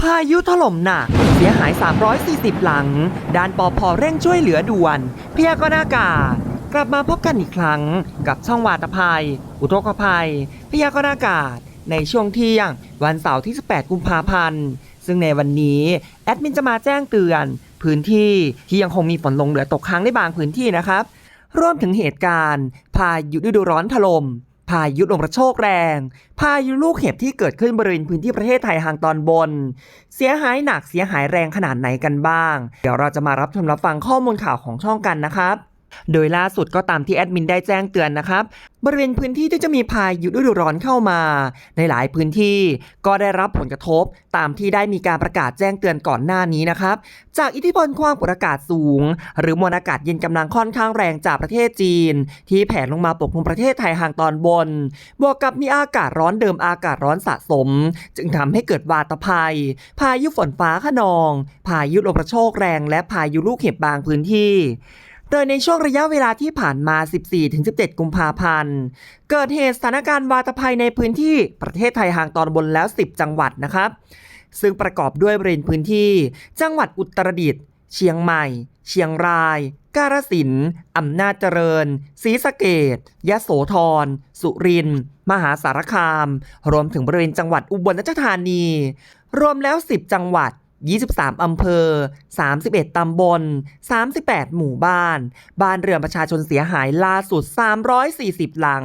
พายุถล่มหนัก เสียหาย 340 หลัง ด้านปอพอเร่งช่วยเหลือด่วน พยากรณ์อากาศ กลับมาพบกันอีกครั้ง กับช่องวาตภัย อุทกภัย พยากรณ์อากาศ ในช่วงเที่ยง วันเสาร์ที่ 18 กุมภาพันธ์ ซึ่งในวันนี้ แอดมินจะมาแจ้งเตือน พื้นที่ที่ยังคงมีฝนลงเหลือตกค้างในบางพื้นที่นะครับ รวมถึงเหตุการณ์ พายุฤดูร้อนถล่ม พายุลมกระโชกแรง พายุลูกเห็บที่เกิดขึ้นบริเวณพื้นที่ประเทศไทยทางตอนบน เสียหายหนักเสียหายแรงขนาดไหนกันบ้าง เดี๋ยวเราจะมารับชมรับฟังข้อมูลข่าวของช่องกันนะครับ โดยล่าสุดก็ตามที่แอดมินได้แจ้งเตือนนะครับ บริเวณพื้นที่ที่จะมีพายุฤดูร้อนเข้ามา ในหลายพื้นที่ก็ได้รับผลกระทบตามที่ได้มีการประกาศแจ้งเตือนก่อนหน้านี้นะครับ จากอิทธิพลความกดอากาศสูง หรือมวลอากาศเย็นกำลังค่อนข้างแรงจากประเทศจีน ที่แผ่ลงมาปกคลุมประเทศไทยทางตอนบน บวกกับมีอากาศร้อนเดิมอากาศร้อนสะสม จึงทำให้เกิดวาตภัย พายุฝนฟ้าขนอง พายุลมกระโชกแรง และพายุลูกเห็บบางพื้นที่ โดยในช่วงระยะเวลาที่ผ่านมา 14-17 กุมภาพันธ์ เกิดเหตุสถานการณ์วาตภัยในพื้นที่ประเทศไทยทางตอนบนแล้ว 10 จังหวัดนะครับ ซึ่งประกอบด้วยบริเวณพื้นที่ จังหวัดอุตรดิตถ์ เชียงใหม่ เชียงราย กาฬสินธุ์อำนาจเจริญ ศรีสะเกดยะโสธร สุรินทร์ มหาสารคาม รวมถึงบริเวณจังหวัดอุบลราชธานี รวมแล้ว 10 จังหวัด 23 อำเภอ 31 ตำบล 38 หมู่บ้าน บ้านเรือนประชาชนเสียหายล่าสุด 340 หลัง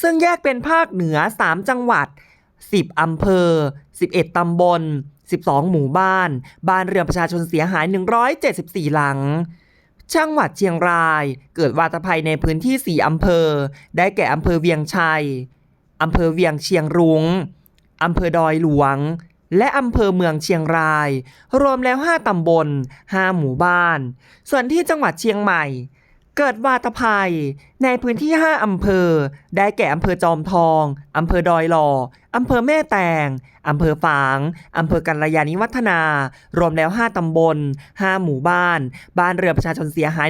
ซึ่งแยกเป็นภาคเหนือ 3 จังหวัด 10 อำเภอ 11 ตำบล 12 หมู่บ้าน บ้านเรือนประชาชนเสียหาย 174 หลังจังหวัดเชียงรายเกิดวาตภัยในพื้นที่ 4 อำเภอ ได้แก่อำเภอเวียงชัย อำเภอเวียงเชียงรุง้งอำเภอดอยหลวง และอำเภอเมืองเชียงราย รวมแล้ว 5 ตำบล 5 หมู่บ้าน ส่วนที่จังหวัดเชียงใหม่ เกิดวาตภัย ในพื้นที่ 5 อำเภอ ได้แก่อำเภอจอมทอง อำเภอดอยหล่ออำเภอแม่แตง อำเภอฝาง อำเภอกัลยาณิวัฒนา รวมแล้ว 5 ตำบล 5 หมู่บ้าน บ้านเรือประชาชนเสียหาย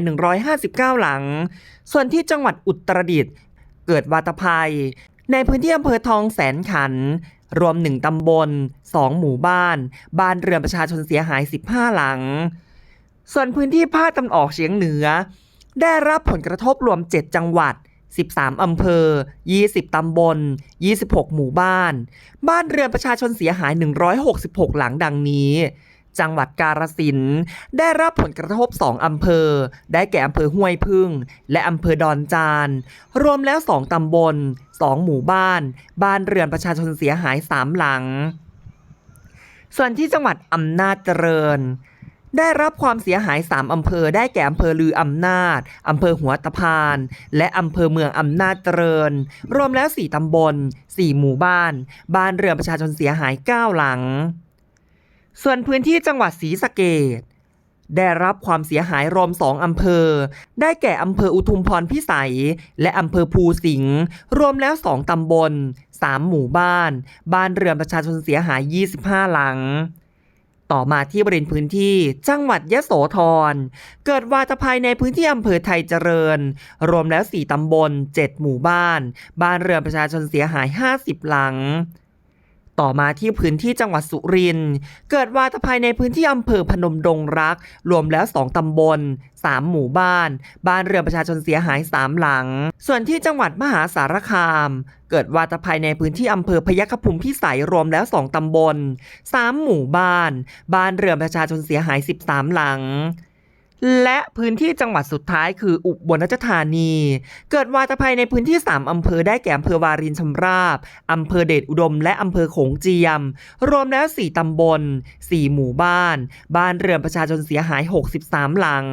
159 หลัง ส่วนที่จังหวัดอุตรดิตถ์เกิดวาตภัย ในพื้นที่อำเภอทองแสนขัน รวม 1 ตำบล 2 หมู่บ้าน บ้านเรือนประชาชนเสียหาย 15 หลัง ส่วนพื้นที่ภาคตะวันออกเฉียงเหนือ ได้รับผลกระทบรวม 7 จังหวัด 13 อำเภอ 20 ตำบล 26 หมู่บ้าน บ้านเรือนประชาชนเสียหาย 166 หลังดังนี้ จังหวัดกาฬสินธุ์ได้รับผลกระทบ 2 อำเภอ ได้แก่อำเภอห้วยพึ่ง และอำเภอดอนจาน รวมแล้ว 2 ตำบล 2 หมู่บ้าน บ้านเรือนประชาชนเสียหาย 3 หลัง ส่วนที่จังหวัดอำนาจเจริญได้รับความเสียหาย 3 อำเภอ ได้แก่อำเภอลืออำนาจ อำเภอหัวตะพาน และอำเภอเมืองอำนาจเจริญ รวมแล้ว 4 ตำบล 4 หมู่บ้าน บ้านเรือนประชาชนเสียหาย 9 หลัง ส่วนพื้นที่จังหวัดศรีสะเกดได้รับความเสียหายรวม2องอำเภอ ได้แก่อำเภออุทุมพรพิสัย และอำเภอภูสิงห์รวมแล้ว2ตำบล3หมู่บ้าน บ้านเรือนประชาชนเสียหาย 25 หลัง ต่อมาที่บริเวณพื้นที่จังหวัดยะโสธร เกิดวาตภัยในพื้นที่อำเภอไทยเจริญ รวมแล้ว 4 ตำบล 7 หมู่บ้าน บ้านเรือนประชาชนเสียหาย 50 หลัง ต่อมาที่พื้นที่จังหวัดสุรินทร์เกิดวาตภัยในพื้นที่อำเภอพนมดงรัก รวมแล้ว 2 ตำบล 3 หมู่บ้าน บ้านเรือนประชาชนเสียหาย 3 หลัง ส่วนที่จังหวัดมหาสารคาม เกิดวาตภัยในพื้นที่อำเภอพยัคฆภูมิพิสัยรวมแล้ว 2 ตำบล 3 หมู่บ้าน บ้านเรือนประชาชนเสียหาย 13 หลัง และพื้นที่จังหวัดสุดท้ายคืออุบลราชธานี เกิดวาตภัยในพื้นที่ 3 อำเภอได้แก่อำเภอวารินชำราบ อำเภอเดชอุดม และอำเภอโขงเจียม รวมแล้ว 4 ตำบล 4 หมู่บ้าน บ้านเรือนประชาชนเสียหาย 63 หลัง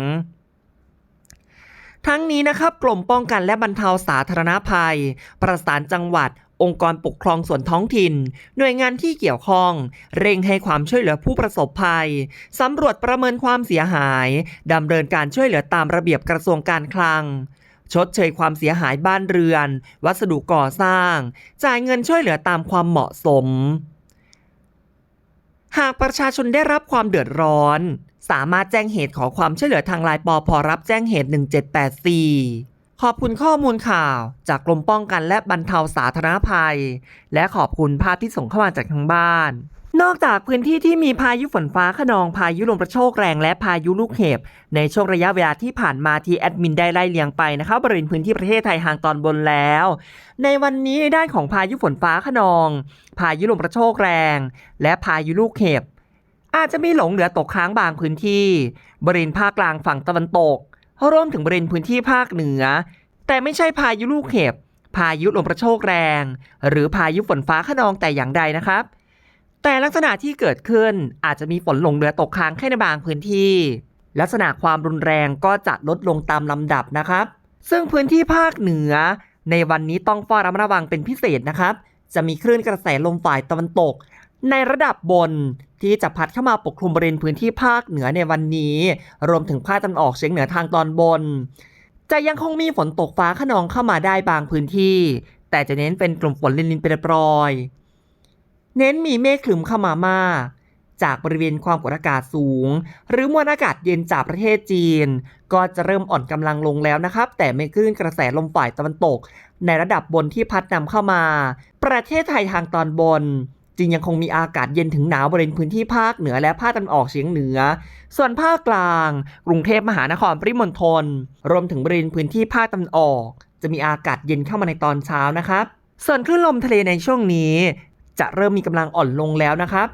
ทั้งนี้นะครับกรมป้องกันและบรรเทาสาธารณภัย ประสานจังหวัด องค์กรปกครองส่วนท้องถิ่น หน่วยงานที่เกี่ยวข้อง เร่งให้ความช่วยเหลือผู้ประสบภัย สำรวจประเมินความเสียหาย ดำเนินการช่วยเหลือตามระเบียบกระทรวงการคลังชดเชยความเสียหายบ้านเรือน วัสดุก่อสร้าง จ่ายเงินช่วยเหลือตามความเหมาะสม หากประชาชนได้รับความเดือดร้อน สามารถแจ้งเหตุขอความช่วยเหลือทางไลน์ปอพอรับแจ้งเหตุ 1784 ขอบคุณข้อมูลข่าวจากกรมป้องกันและบรรเทาสาธารณภัย และขอบคุณภาพที่ส่งเข้ามาจากทางบ้าน นอกจากพื้นที่ที่มีพายุฝนฟ้าขนองพายุลมกระโชกแรงและพายุลูกเห็บ ในช่วงระยะเวลาที่ผ่านมาที่แอดมินได้ไล่เลียงไปนะครับบริเวณพื้นที่ประเทศไทยห่างตอนบนแล้ว ในวันนี้ในด้านของพายุฝนฟ้าขนอง พายุลมกระโชกแรง และพายุลูกเห็บ อาจจะมีหลงเหลือตกค้างบางพื้นที่ บริเวณภาคกลางฝั่งตะวันตก รวมถึงบริเวณพื้นที่ภาคเหนือ แต่ไม่ใช่พายุลูกเห็บ พายุลมกระโชกแรง หรือพายุฝนฟ้าขนองแต่อย่างใดนะครับ แต่ลักษณะที่เกิดขึ้นอาจจะมีฝนลงเหลือตกค้างแค่ในบางพื้นที่ ลักษณะความรุนแรงก็จะลดลงตามลำดับนะครับ ซึ่งพื้นที่ภาคเหนือ ในวันนี้ต้องเฝ้าระมัดระวังเป็นพิเศษนะครับ จะมีคลื่นกระแสลมฝ่ายตะวันตก ในระดับบนที่จะพัดเข้ามาปกคลุมบริเวณพื้นที่ภาคเหนือในวันนี้ รวมถึงภาคตะวันออกเฉียงเหนือทางตอนบน จะยังคงมีฝนตกฟ้าขนองเข้ามาได้บางพื้นที่ แต่จะเน้นเป็นกลุ่มฝนลินๆเป็นปรอยเน้นมีเมฆคลึมเข้ามามาก จากบริเวณความกดอากาศสูง หรือมวลอากาศเย็นจากประเทศจีน ก็จะเริ่มอ่อนกำลังลงแล้วนะครับ แต่ไม่คลื่นกระแสลมฝ่ายตะวันตก ในระดับบนที่พัดนำเข้ามา ประเทศไทยทางตอนบน จึงยังคงมีอากาศเย็นถึงหนาวบริเวณพื้นที่ภาคเหนือและภาคตะวันออกเฉียงเหนือ ส่วนภาคกลาง กรุงเทพมหานครปริมณฑลรวมถึงบริเวณพื้นที่ภาคตะวันออก จะมีอากาศเย็นเข้ามาในตอนเช้านะครับ ส่วนคลื่นลมทะเลในช่วงนี้ จะเริ่มมีกำลังอ่อนลงแล้วนะครับ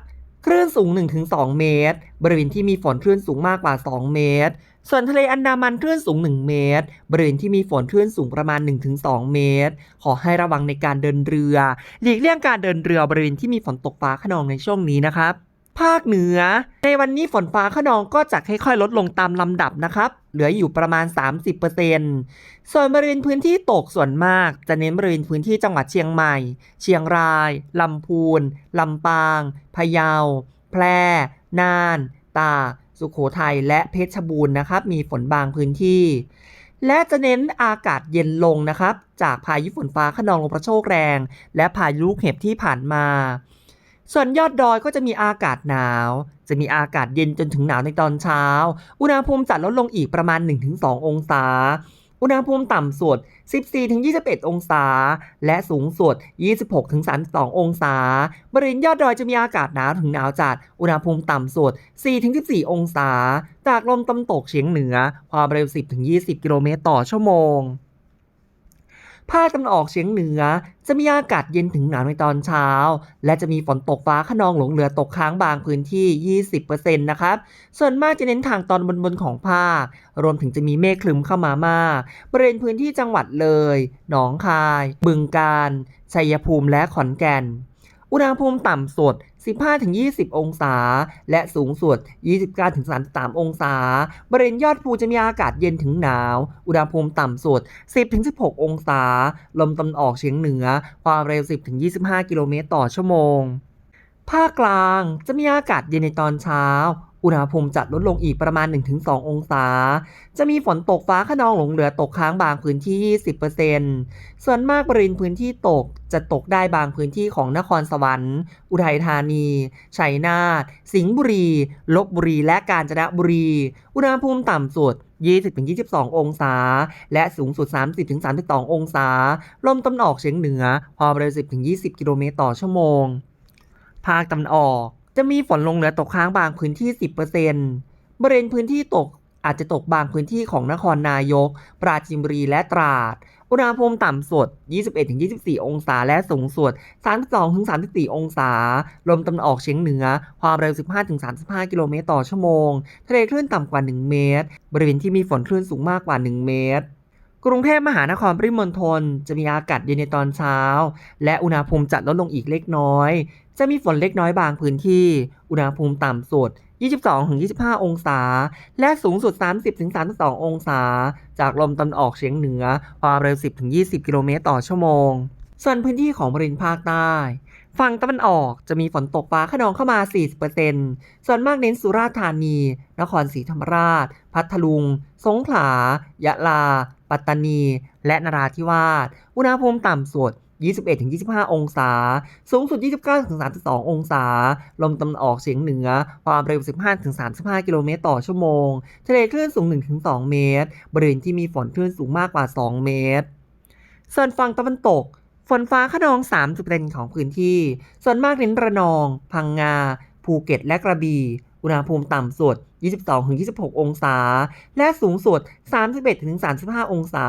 คลื่นสูง 1-2 เมตร บริเวณที่มีฝนคลื่นสูงมากกว่า 2 เมตร ส่วนทะเลอันดามันคลื่นสูง 1 เมตร บริเวณที่มีฝนคลื่นสูงประมาณ 1-2 เมตร ขอให้ระวังในการเดินเรือ หลีกเลี่ยงการเดินเรือบริเวณที่มีฝนตกฟ้าขนองในช่วงนี้นะครับ ภาคเหนือ ในวันนี้ฝนฟ้าขนองก็จะค่อยๆ ลดลงตามลำดับนะครับ เหลืออยู่ประมาณ 30%ส่วนบริเวณพื้นที่ตกส่วนมาก จะเน้นบริเวณพื้นที่จังหวัดเชียงใหม่ เชียงราย ลำพูน ลำปาง พะเยา แพร่ น่าน ตาก สุโขทัย และเพชรบูรณ์นะครับ มีฝนบางพื้นที่ และจะเน้นอากาศเย็นลงนะครับ จากพายุฝนฟ้าขนองลมกระโชกแรง และพายุลูกเห็บที่ผ่านมา ส่วนยอดดอยก็จะมีอากาศหนาว จะมีอากาศเย็นจนถึงหนาวในตอนเช้า อุณหภูมิจะลดลงอีกประมาณ 1-2 องศา อุณหภูมิต่ำสุด 14-21 องศา และสูงสุด 26-32 องศา บริเวณยอดดอยจะมีอากาศหนาวถึงหนาวจัด อุณหภูมิต่ำสุด 4-14 องศา จากลมตะวันตกเฉียงเหนือ ความเร็ว 10-20 กิโลเมตรต่อชั่วโมง ภาคตะวันออกเฉียงเหนือ จะมีอากาศเย็นถึงหนาวในตอนเช้า และจะมีฝนตกฟ้าขนองหลงเหลือตกค้างบางพื้นที่ 20%นะครับ ส่วนมากจะเน้นทางตอนบนบนของภาค รวมถึงจะมีเมฆคลึมเข้ามามากบริเวณพื้นที่จังหวัดเลย หนองคาย บึงกาฬ ชัยภูมิและขอนแก่น อุณหภูมิต่ำสุด 15-20 องศา และสูงสุด 29-33 องศา บริเวณยอดภูจะมีอากาศเย็นถึงหนาว อุณหภูมิต่ำสุด 10-16 องศา ลมตะวันออกเฉียงเหนือ ความเร็ว 10-25 กิโลเมตรต่อชั่วโมงภาคกลางจะมีอากาศเย็นในตอนเช้า อุณหภูมิจะลดลงอีกประมาณ 1-2 องศา จะมีฝนตกฟ้าขนองหลงเหลือตกค้างบางพื้นที่20%ส่วนมากบริเวณพื้นที่ตกจะตกได้บางพื้นที่ของนครสวรรค์ อุทัยธานี ชัยนาท สิงห์บุรี ลบบุรี และกาญจนบุรี อุณหภูมิต่ำสุด 20-22 องศา และสูงสุด 30-32 องศา ลมตะวันออกเฉียงเหนือความเร็ว10-20 กิโลเมตรต่อชั่วโมง ภาคตะวันออก จะมีฝนลงเหลือตกค้างบางพื้นที่ 10%บริเวณพื้นที่ตกอาจจะตกบางพื้นที่ของนครนายก ปราจีนบุรีและตราด อุณหภูมิต่ำสุด 21-24 องศา และสูงสุด 32-34 องศา ลมตะวันออกเฉียงเหนือ ความเร็ว 15-35 กิโลเมตรต่อชั่วโมง ทะเลคลื่นต่ำกว่า 1 เมตร บริเวณที่มีฝนคลื่นสูงมากกว่า 1 เมตร กรุงเทพมหานครปริมณฑลจะมีอากาศเย็นในตอนเช้า และอุณหภูมิจะลดลงอีกเล็กน้อย จะมีฝนเล็กน้อยบางพื้นที่ อุณหภูมิต่ำสุด 22-25 องศา และสูงสุด 30-32 องศา จากลมตะวันออกเฉียงเหนือความเร็ว 10-20 กิโลเมตรต่อชั่วโมง ส่วนพื้นที่ของบริเวณภาคใต้ ฝั่งตะวันออกจะมีฝนตกฟ้าขนองเข้ามา 40%ส่วนมากเน้นสุราษฎร์ธานี นครศรีธรรมราช พัทลุง สงขลา ยะลา ปัตตานี และนราธิวาส อุณหภูมิต่ำสุด 21-25 องศา สูงสุด 29-32 องศา ลมตะวันออกเฉียงเหนือ ความเร็ว 15-35 กิโลเมตรต่อชั่วโมง ทะเลคลื่นสูง 1-2 เมตร บริเวณที่มีฝนคลื่นสูงมากกว่า 2 เมตร ส่วนฝั่งตะวันตก ฝนฟ้าขนอง3จุดเด่นของพื้นที่ ส่วนมากเน้นระนอง พังงา ภูเก็ต และกระบี่ อุณหภูมิต่ำสุด 22-26 องศา และสูงสุด 31-35 องศา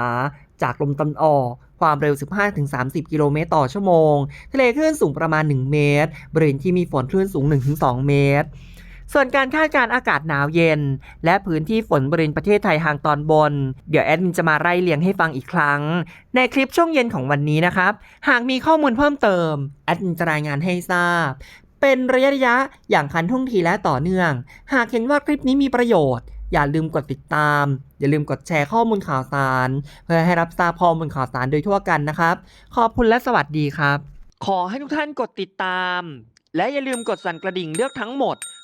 จากลมตะวันออก ความเร็ว 15-30 กิโลเมตรต่อชั่วโมง ทะเลคลื่นสูงประมาณ 1 เมตร บริเวณที่มีฝนคลื่นสูง 1-2 เมตร ส่วนการคาดการอากาศหนาวเย็น และพื้นที่ฝนบริเวณประเทศไทยทางตอนบน เดี๋ยวแอดมินจะมาไล่เลียงให้ฟังอีกครั้ง ในคลิปช่วงเย็นของวันนี้นะครับ หากมีข้อมูลเพิ่มเติม แอดมินจะรายงานให้ทราบ เป็นระยะระยะอย่างคันท่วงทีและต่อเนื่อง หากเห็นว่าคลิปนี้มีประโยชน์ อย่าลืมกดติดตาม อย่าลืมกดแชร์ข้อมูลข่าวสาร เพื่อให้รับทราบข้อมูลข่าวสารโดยทั่วกันนะครับ ขอบคุณและสวัสดีครับ ขอให้ทุกท่านกดติดตาม และอย่าลืมกดสั่นกระดิ่งเลือกทั้งหมด